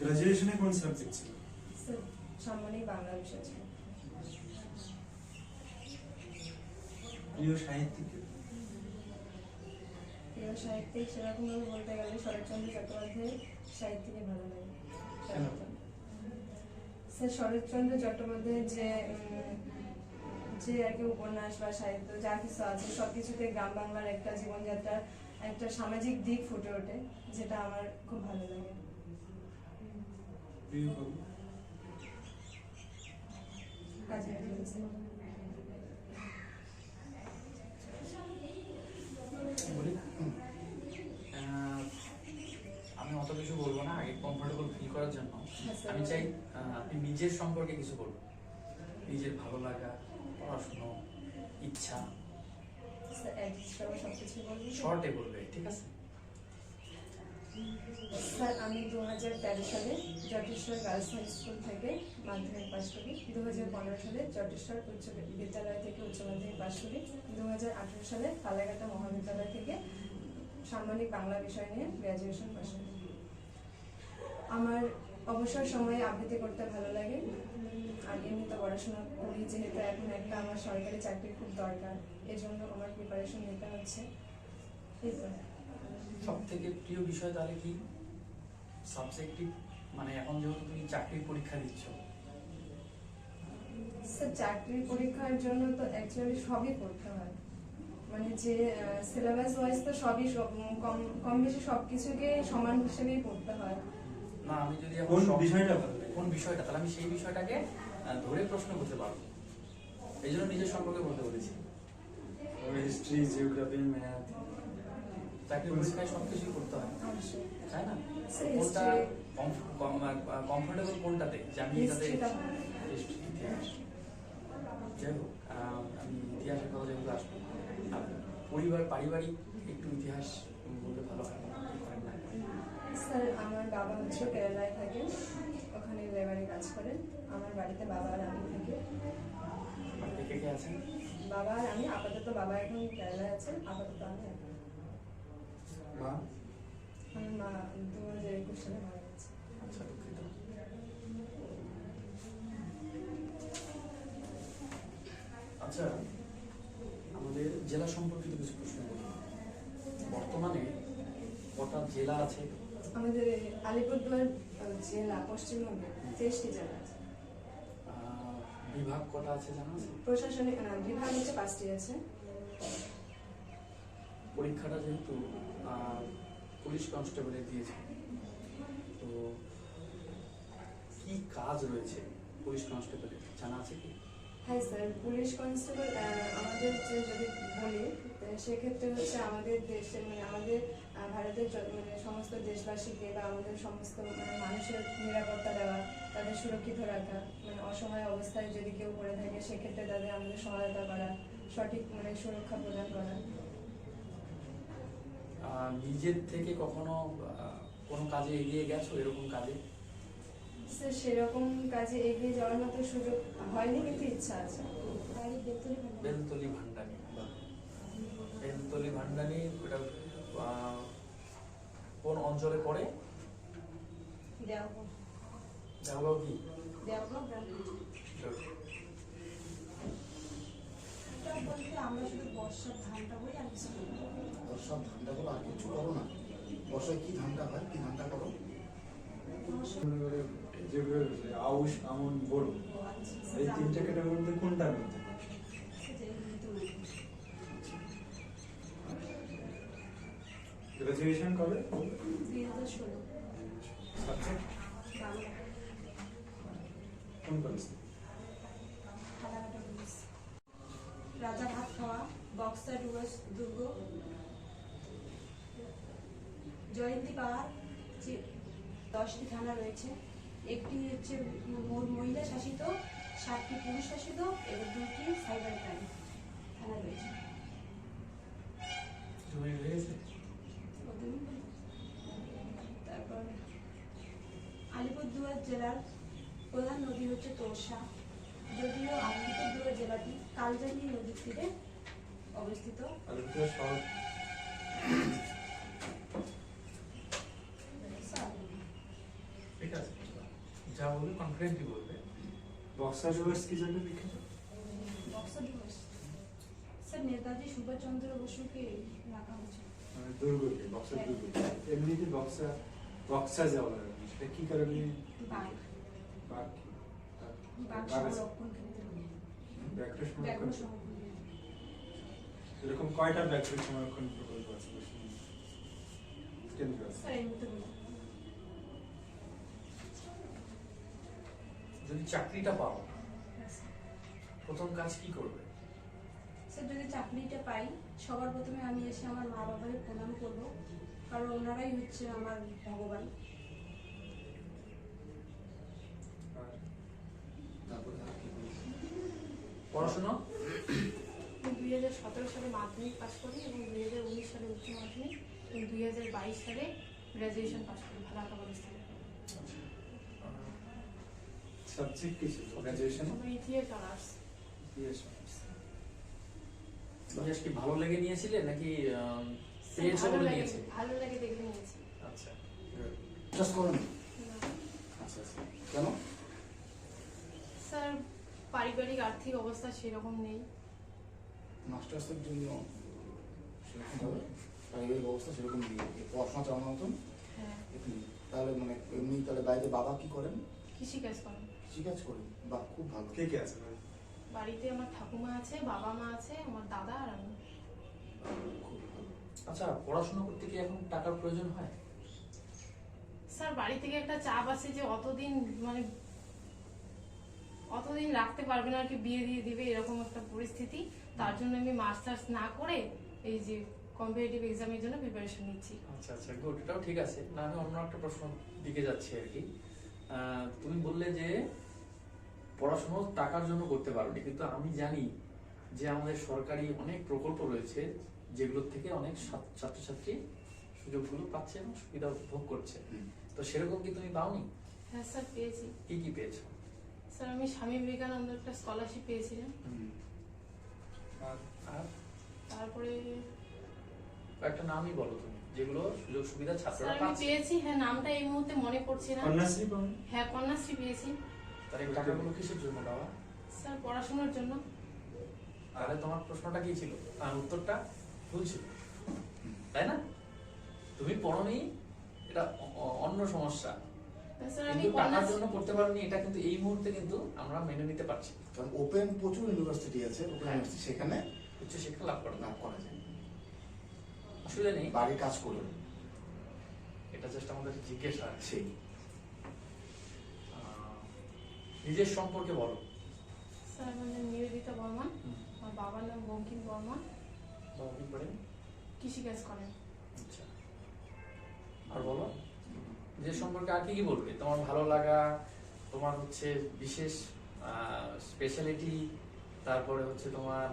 গ্রাজুয়েশনে কোন সাবজেক্ট ছিল? বাংলা বিষয় ছিল। প্রিয় সাহিত্যিক? প্রিয় সাহিত্যিক সেরকমভাবে বলতে গেলে শরৎচন্দ্র চট্টোপাধ্যায়ের সাহিত্যিকই ভালো লাগে। স্যার শরৎচন্দ্র চট্টোপাধ্যায়ের যে যে আর কি উপন্যাস বা সাহিত্য যা কিছু আছে সব কিছুতে গ্রাম বাংলার একটা জীবনযাত্রার একটা সামাজিক দিক ফুটে ওঠে যেটা আমার খুব ভালো লাগে প্রিয় কবি কাজী নজরুল ইসলাম। বলি আহ, আমি অত কিছু বলব না আগে কমফোর্টেবল ফিল করার জন্য স্যার। আমি চাই আপনি নিজের সম্পর্কে কিছু বলুন নিজের ভালো লাগা পড়াশুনো ইচ্ছা? শর্টে বলবে ঠিক আছে স্যার, আমি দু হাজার তেরো সালে জটেশ্বর গার্লস হাই স্কুল থেকে মাধ্যমিক পাশ করি। দু হাজার পনেরো সালে জটেশ্বর উচ্চ বিদ্যালয় থেকে উচ্চ মাধ্যমিক পাশ করি। দু হাজার আঠেরো সালে ফালাকাটা মহাবিদ্যালয় থেকে সাম্মানিক বাংলা বিষয় নিয়ে গ্র্যাজুয়েশন পাশ করি। আমার অবসর সময়ে আবৃত্তি করতে ভালো লাগে। আর এমনিতে পড়াশোনা করি, যেহেতু এখন একটা আমার সরকারি চাকরি খুব দরকার, এজন্য আমার প্রিপারেশন নিতে হচ্ছে। তো। সব থেকে প্রিয় বিষয় তাহলে কি? সাবজেক্টিভ মানে এখন যেহেতু তুমি চাকরির পরীক্ষা দিচ্ছ। স্যার চাকরির পরীক্ষার জন্য তো অ্যাকচুয়ালি সবই পড়তে হয়। মানে যে সিলেবাস ওয়াইজ তো সবই সব কম কম বেশি সব কিছুকে সমান হিসেবেই পড়তে হয়। না আমি যদি কোন বিষয়টা কোন বিষয়টা? তাহলে আমি সেই বিষয়টাকে ধরে প্রশ্ন করতে পারব। এই জন্য নিজের সম্পর্কে বলতে বলেছি। হিস্ট্রি জিওগ্রাফি ম্যাথ চাকরির পরীক্ষায় সব কিছুই করতে হয়। তাই না? কোনটা কমফোর্টেবল কোনটাতে? যে আমি এটাতে ইতিহাস। যাই হোক আমি ইতিহাসের কথা যেগুলো আসব পরিবার পারিবারিক একটু ইতিহাস বলতে ভালো হয় স্যার আমার বাবা হচ্ছে কেরালায় থাকেন ওখানে লেবারে কাজ করেন। আমার বাড়িতে বাবা আর আমি থাকি। বাবা আর আমি আপাতত বাবা এখন কেরালায় আছেন আপাতত আমি একা। মা আমার মা দু হাজার একুশ সালে মারা গেছে আচ্ছা দুঃখিত আচ্ছা আমাদের জেলা সম্পর্কিত কিছু প্রশ্ন করি। বর্তমানে কটা জেলা আছে? আমাদের আলিপুরদুয়ার জেলা পশ্চিমবঙ্গে তেইশটি জেলা আছে। বিভাগ কটা আছে জানা আছে? প্রশাসনিক বিভাগ হচ্ছে পাঁচটি আছে। পরীক্ষাটা যেহেতু পুলিশ কনস্টেবলের দিয়েছে। তো কি কাজ রয়েছে পুলিশ কনস্টেবলের জানা আছে কি? হ্যাঁ স্যার পুলিশ কনস্টেবল আমাদের যে যদি বলি সেক্ষেত্রে হচ্ছে আমাদের দেশে মানে আমাদের ভারতের মানে সমস্ত দেশবাসীকে বা আমাদের সমস্ত মানে মানুষের নিরাপত্তা দেওয়া তাদের সুরক্ষিত রাখা মানে অসহায় অবস্থায় যদি কেউ পড়ে থাকে সেক্ষেত্রে তাদের আমাদের সহায়তা করা সঠিক মানে সুরক্ষা প্রদান করা। নিজের থেকে কখনো কোনো কাজে এগিয়ে গেছো এরকম কাজে? স্যার সেরকম কাজে এগিয়ে যাওয়ার মতো সুযোগ হয়নি কিন্তু ইচ্ছা আছে। বেলতলি ভান্ডানি বেলতলি ভান্ডানি ওটা কোন অঞ্চলে পড়ে? কি? এটা বলতে আমরা শুধু বর্ষার ধানটা বই আর কিছু না। বর্ষার করো আর কিছু করো না। বর্ষায় কি ধানটা হয় কি ধানটা করো? আউশ আমন বড় এই তিনটে ক্যাটাগরির মধ্যে মধ্যে সেটা গ্রাজুয়েশন কবে? সাবজেক্ট কোন কলেজ রাজা ভাত খাওয়া বক্সার দুর্গ জয়ন্তী পাহাড় যে- দশটি থানা রয়েছে একটি হচ্ছে মহিলা শাসিত সাতটি পুরুষ শাসিত এবং দুটি সাইবার ক্রাইম থানা রয়েছে। তারপর আলিপুরদুয়ার জেলার প্রধান নদী হচ্ছে তোরসা। যদিও আলিপুরদুয়ার জেলাটি কালজানি নদীর তীরে অবস্থিত। আলিপুর শহর ঠিক আছে বলবে কনফিডেন্টলি বলবে? বক্সার রিভার্স কি জন্য বিখ্যাত বক্সার দিবস স্যার নেতাজি সুভাষচন্দ্র বসুকে রাখা হয়েছে। মানে দুর্গকে বক্সার দুর্গকে। এমনিতে বক্সা বক্সা যাওয়া সেটা কি কারণে? বাঘ। এরকম কয়টা ব্যাঘ্র সংরক্ষণ প্রকল্প আছে? কেন্দ্র আছে স্যার এই মুহূর্তে বলুন যদি চাকরিটা পাও প্রথম কাজ কি করবে? স্যার যদি চাকরিটা পাই সবার প্রথমে আমি এসে আমার মা বাবাকে প্রণাম করব কারণ ওনারাই হচ্ছে আমার ভগবান? পড়াশোনা? দুই হাজার সতেরো সালে মাধ্যমিক পাস করি এবং দুই হাজার উনিশ সালে উচ্চ মাধ্যমিক এবং দুই হাজার বাইশ সালে গ্র্যাজুয়েশন পাস করি ভালাকা কলেজ থেকে সাবজেক্ট কি ছিল গ্রাজুয়েশন ইতিহাস অনার্স ইতিহাস ইতিহাস কি ভালো লেগে নিয়েছিলে নাকি পেয়েছ ভালো বলে লাগে নিয়েছে ভালো লাগে দেখে নিয়েছি। আচ্ছা। বিশ্বাস করেন। আচ্ছা আচ্ছা। কেন? স্যার পারিবারিক আর্থিক অবস্থা সেরকম নেই। মাস্টার্সের জন্য সেরকমভাবে পারিবারিক অবস্থা সেরকম নেই। পড়াশোনা চালানোর মতন? হ্যাঁ। তাহলে মানে এমনি তাহলে বাইরে বাবা কি করেন? কৃষিকাজ করেন। কৃষিকাজ করেন বা খুব ভালো। কে কে আছে বাড়িতে আমার ঠাকুমা আছে বাবা মা আছে আমার দাদা আর আমি। আচ্ছা পড়াশোনা করতে কি এখন টাকার প্রয়োজন হয়? স্যার বাড়ি থেকে একটা চাপ আছে যে অতদিন মানে অতদিন রাখতে পারবে না আর কি বিয়ে দিয়ে দিবে এরকম একটা পরিস্থিতি। তার জন্য আমি মাস্টার্স না করে এই যে কম্পিটিটিভ এক্সামের জন্য প্রিপারেশন নিচ্ছি। আচ্ছা আচ্ছা গুড এটাও ঠিক আছে। না আমি অন্য একটা প্রশ্ন দিকে যাচ্ছি আর কি। তুমি বললে যে পড়াশোনা টাকার জন্য করতে পারোনি কিন্তু আমি জানি যে আমাদের সরকারি অনেক প্রকল্প রয়েছে যেগুলোর থেকে অনেক ছাত্রছাত্রী সুযোগগুলো পাচ্ছে এবং সুবিধা উপভোগ করছে। তো সেরকম কি তুমি পাওনি? হ্যাঁ স্যার পেয়েছি। কি কি পেয়েছ? স্যার আমি স্বামী বিবেকানন্দ একটা স্কলারশিপ পেয়েছিলাম আর আর? তারপরে একটা নামই বলো তুমি। যেগুলো সুযোগ সুবিধা ছাত্ররা আমি পাচ্ছে। পেয়েছি হ্যাঁ নামটা এই মুহূর্তে মনে পড়ছে না। কন্যাশ্রী পাবেন হ্যাঁ কন্যাশ্রী পেয়েছি। তার এই টাকাগুলো কিসের জন্য দেওয়া? স্যার পড়াশোনার জন্য। তাহলে তোমার প্রশ্নটা কি ছিল? আর উত্তরটা ভুল ছিল। তাই না? তুমি পড়োনি এটা অন্য সমস্যা। স্যার কিন্তু টাকার জন্য পড়তে পারোনি এটা কিন্তু এই মুহূর্তে কিন্তু আমরা মেনে নিতে পারছি। কারণ ওপেন প্রচুর ইউনিভার্সিটি আছে ওপেন হ্যাঁ। সেখানে উচ্চ শিক্ষা লাভ করো না লাভ করা যায়। অসুবিধা নেই। বাড়ির কাজ করে এটা জাস্ট আমাদের জিজ্ঞাসা আছে। নিজের সম্পর্কে বলো। স্যার আমার নাম নিবেদিতা বর্মন। আমার বাবার নাম বঙ্কিম বর্মন। বাবা কি করেন কৃষিকাজ করেন। আচ্ছা। আর বলো নিজের সম্পর্কে আর কি কি বলবে? তোমার ভালো লাগা তোমার হচ্ছে বিশেষ স্পেশালিটি তারপরে হচ্ছে তোমার।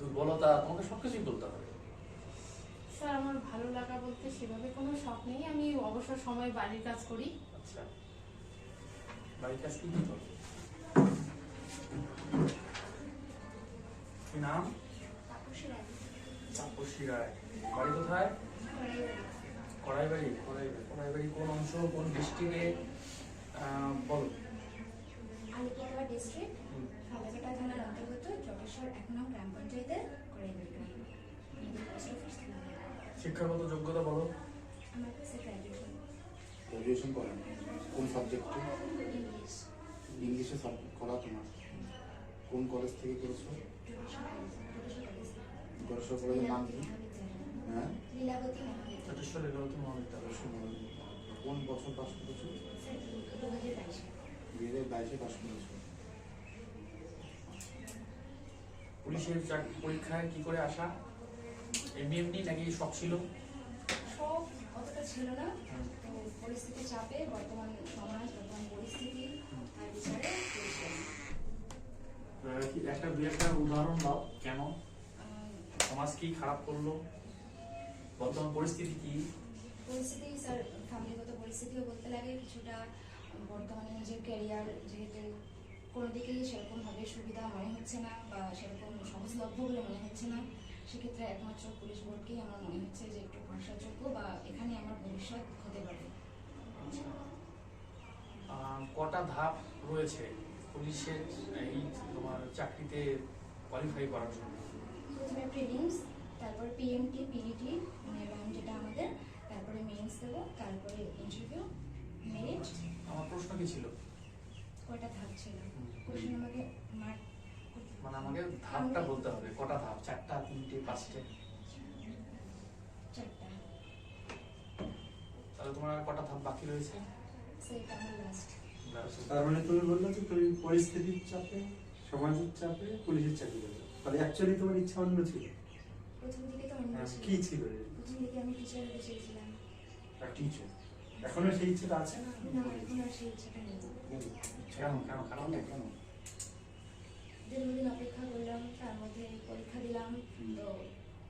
দুর্বলতা তোমাকে সবকিছুই বলতে হবে। স্যার আমার ভালো লাগা বলতে সেভাবে কোনো শখ নেই। আমি অবসর সময় বাড়ির কাজ করি। আচ্ছা। বাড়ির কাজ কি করো কি নাম? তাপসী রায়। বাড়ি কোথায়? কড়াইবাড়ি কড়াইবাড়ি কড়াইবাড়ি কোন অংশ কোন ডিস্ট্রিক্টে? বলো। আলিপুরদুয়ার ডিস্ট্রিক্ট। ফালাকাটা থানার অন্তর্গত জটেশ্বর এক নং গ্রাম পঞ্চায়েতের কড়াইবাড়ি গ্রাম শিক্ষাগত যোগ্যতা বলো। গ্রাজুয়েশন করেন কোন সাবজেক্টে ইংলিশে সাবজেক্ট করা তোমার। কোন কলেজ থেকে করেছ? গড়েশ্বর কলেজের নাম কি? হ্যাঁ? লীলাবতী যথেষ্ট মহাবিদ্যালয়। কোন বছর পাস করেছ? দুই হাজার বাইশে পাস করেছ। পুলিশের চাক- পরীক্ষায় কি করে আসা? এমনি এমনি নাকি শখ ছিল? সব অতটা ছিল না। তো পরিস্থিতি চাপে বর্তমান সমাজ বর্তমান পরিস্থিতি বিচারে একটা উদাহরণ দাও কেন? সমাজ কি খারাপ করল? বর্তমান পরিস্থিতি কি? পরিস্থিতি স্যার ফ্যামিলিগত পরিস্থিতিও বলতে লাগে কিছুটা বর্তমানে নিজের ক্যারিয়ার যেহেতু কোনো দিকেই সেরকমভাবে সুবিধা মনে হচ্ছে না বা সেরকম সহজলভ্য বলে মনে হচ্ছে না। সেক্ষেত্রে একমাত্র পুলিশ বোর্ডকেই আমার মনে হচ্ছে যে একটু ভরসাযোগ্য বা এখানে আমার ভবিষ্যৎ হতে পারে। কটা ধাপ রয়েছে পুলিশের এই তোমার চাকরিতে কোয়ালিফাই করার জন্য? প্রথমে প্রিলিমস তারপর পিএমটি মানে র্যাম যেটা আমাদের তারপরে মেইনস দেবো তারপরে ইন্টারভিউ মেরিট আমার প্রশ্ন কি ছিল? কয়টা ধাপ ছিল? কোশ্চেন আমাকে মার্ক আমাকে ধাপটা বলতে হবে কটা ধাপ? চারটা তিনটে পাঁচটে? তাহলে তোমার আর কটা ধাপ বাকি রয়েছে? তার মানে তুমি বললে যে তুমি পরিস্থিতির চাপে সমাজের চাপে পুলিশের চাকরি করবে তাহলে অ্যাকচুয়ালি তোমার ইচ্ছা অন্য ছিল। প্রথম দিকে তো অন্য হ্যাঁ, ছিল। কি ছিল প্রথম দিকে আমি টিচার হতে চেয়েছিলাম। টিচার এখনও সেই ইচ্ছেটা আছে? না এখন আর সেই ইচ্ছাটা নেই। কেন কেন কারণটা কেন কেন দীর্ঘদিন অপেক্ষা করলাম তার মধ্যে পরীক্ষা দিলাম তো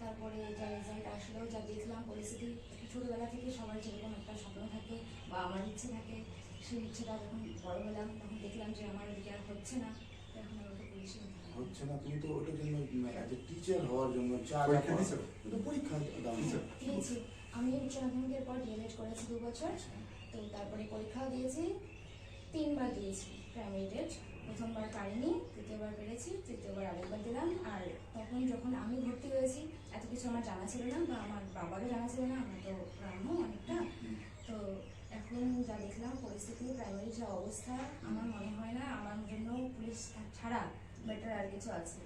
তারপরে যা রেজাল্ট আসলো যা দেখলাম পরিস্থিতি ছোটবেলা থেকে সবার যেরকম একটা স্বপ্ন থাকে বা আমার ইচ্ছে থাকে সেই ইচ্ছেটা যখন বড় হলাম তখন দেখলাম যে আমার ওদিকে আর হচ্ছে না এখন আমাকে পুলিশে হচ্ছে না তুমি তো ওটার জন্য অ্যাজ এ টিচার হওয়ার জন্য যা পরীক্ষা দাও দিয়েছি। আমি উচ্চ মাধ্যমিকের পর ডিএলএড করেছি দু বছর তো তারপরে পরীক্ষাও দিয়েছি তিনবার দিয়েছি প্রাইমারি প্রথমবার পারিনি, তৃতীয়বার পেরেছি, তৃতীয়বার আরেকবার দিলাম। আর তখন যখন আমি ভর্তি হয়েছি, এত কিছু আমার জানা ছিল না বা আমার বাবারও জানা ছিল না, আমার তো গ্রাম্য অনেকটা। তো এখন যা দেখলাম, পরিস্থিতি প্রাইমারির যা অবস্থা, আমার মনে হয় না, আমার জন্য পুলিশ ছাড়া বেটার আর কিছু আছে।